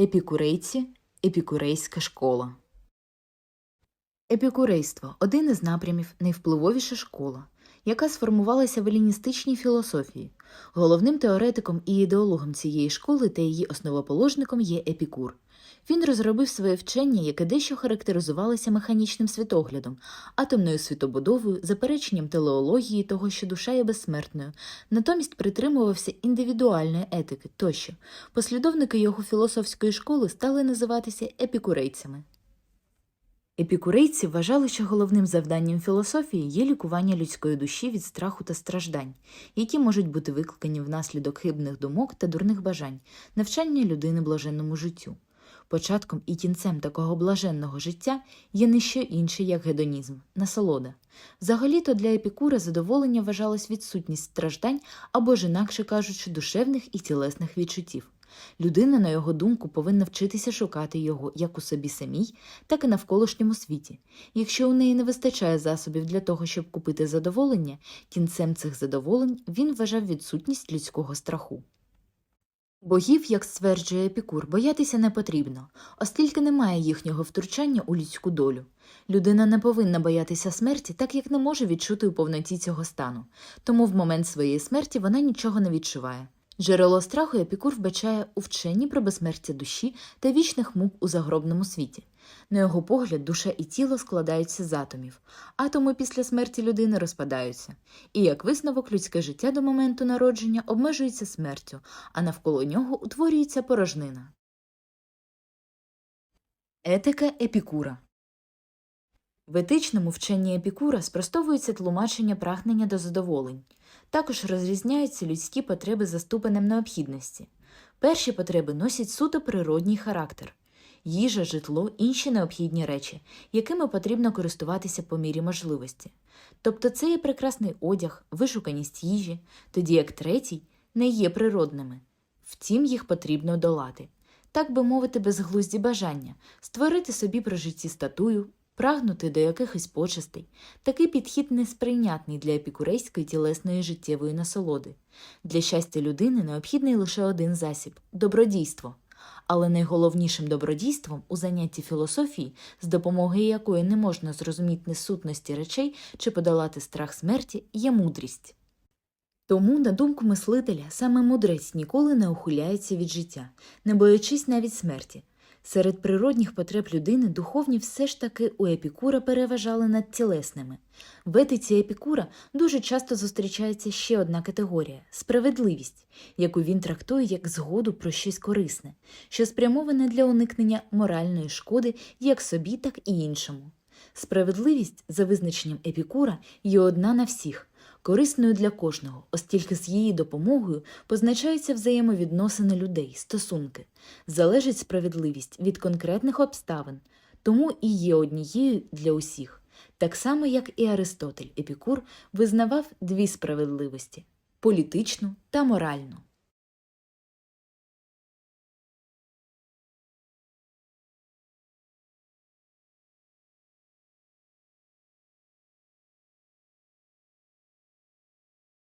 Епікурейці епікурейська школа. Епікурейство один із напрямів найвпливовіша школа, яка сформувалася в еліністичній філософії. Головним теоретиком і ідеологом цієї школи та її основоположником є Епікур. Він розробив своє вчення, яке дещо характеризувалося механічним світоглядом, атомною світобудовою, запереченням телеології того, що душа є безсмертною, натомість притримувався індивідуальної етики тощо. Послідовники його філософської школи стали називатися епікурейцями. Епікурейці вважали, що головним завданням філософії є лікування людської душі від страху та страждань, які можуть бути викликані внаслідок хибних думок та дурних бажань, навчання людини блаженному життю. Початком і кінцем такого блаженного життя є не що інше, як гедонізм, насолода. Взагалі-то для епікура задоволення вважалось відсутність страждань або ж інакше кажучи, душевних і тілесних відчуттів. Людина, на його думку, повинна вчитися шукати його як у собі самій, так і навколишньому світі. Якщо у неї не вистачає засобів для того, щоб купити задоволення, кінцем цих задоволень він вважав відсутність людського страху. Богів, як стверджує Епікур, боятися не потрібно, оскільки немає їхнього втручання у людську долю. Людина не повинна боятися смерті, так як не може відчути у повноті цього стану, тому в момент своєї смерті вона нічого не відчуває. Джерело страху Епікур вбачає у вченні про безсмертя душі та вічних мук у загробному світі. На його погляд, душа і тіло складаються з атомів, атоми після смерті людини розпадаються, і як висновок людське життя до моменту народження обмежується смертю, а навколо нього утворюється порожнина. Етика Епікура В етичному вченні Епікура спростовується тлумачення прагнення до задоволень. Також розрізняються людські потреби за ступенем необхідності. Перші потреби носять суто природній характер їжа, житло, інші необхідні речі, якими потрібно користуватися по мірі можливості. Тобто це є прекрасний одяг, вишуканість їжі, тоді як третій не є природними. Втім, їх потрібно долати. Так би мовити, безглузді бажання створити собі при житті статую, прагнути до якихось почестей. Такий підхід несприйнятний для епікурейської тілесної життєвої насолоди. Для щастя людини необхідний лише один засіб добродійство. Але найголовнішим добродійством у занятті філософії, з допомогою якої не можна зрозуміти несутності речей чи подолати страх смерті, є мудрість. Тому, на думку мислителя, саме мудрець ніколи не ухиляється від життя, не боячись навіть смерті. Серед природних потреб людини духовні все ж таки у епікура переважали над тілесними. В етиці епікура дуже часто зустрічається ще одна категорія справедливість, яку він трактує як згоду про щось корисне, що спрямоване для уникнення моральної шкоди як собі, так і іншому. Справедливість, за визначенням епікура, є одна на всіх. Корисною для кожного, оскільки з її допомогою позначаються взаємовідносини людей, стосунки, залежить справедливість від конкретних обставин, тому і є однією для усіх, так само як і Аристотель Епікур визнавав дві справедливості політичну та моральну.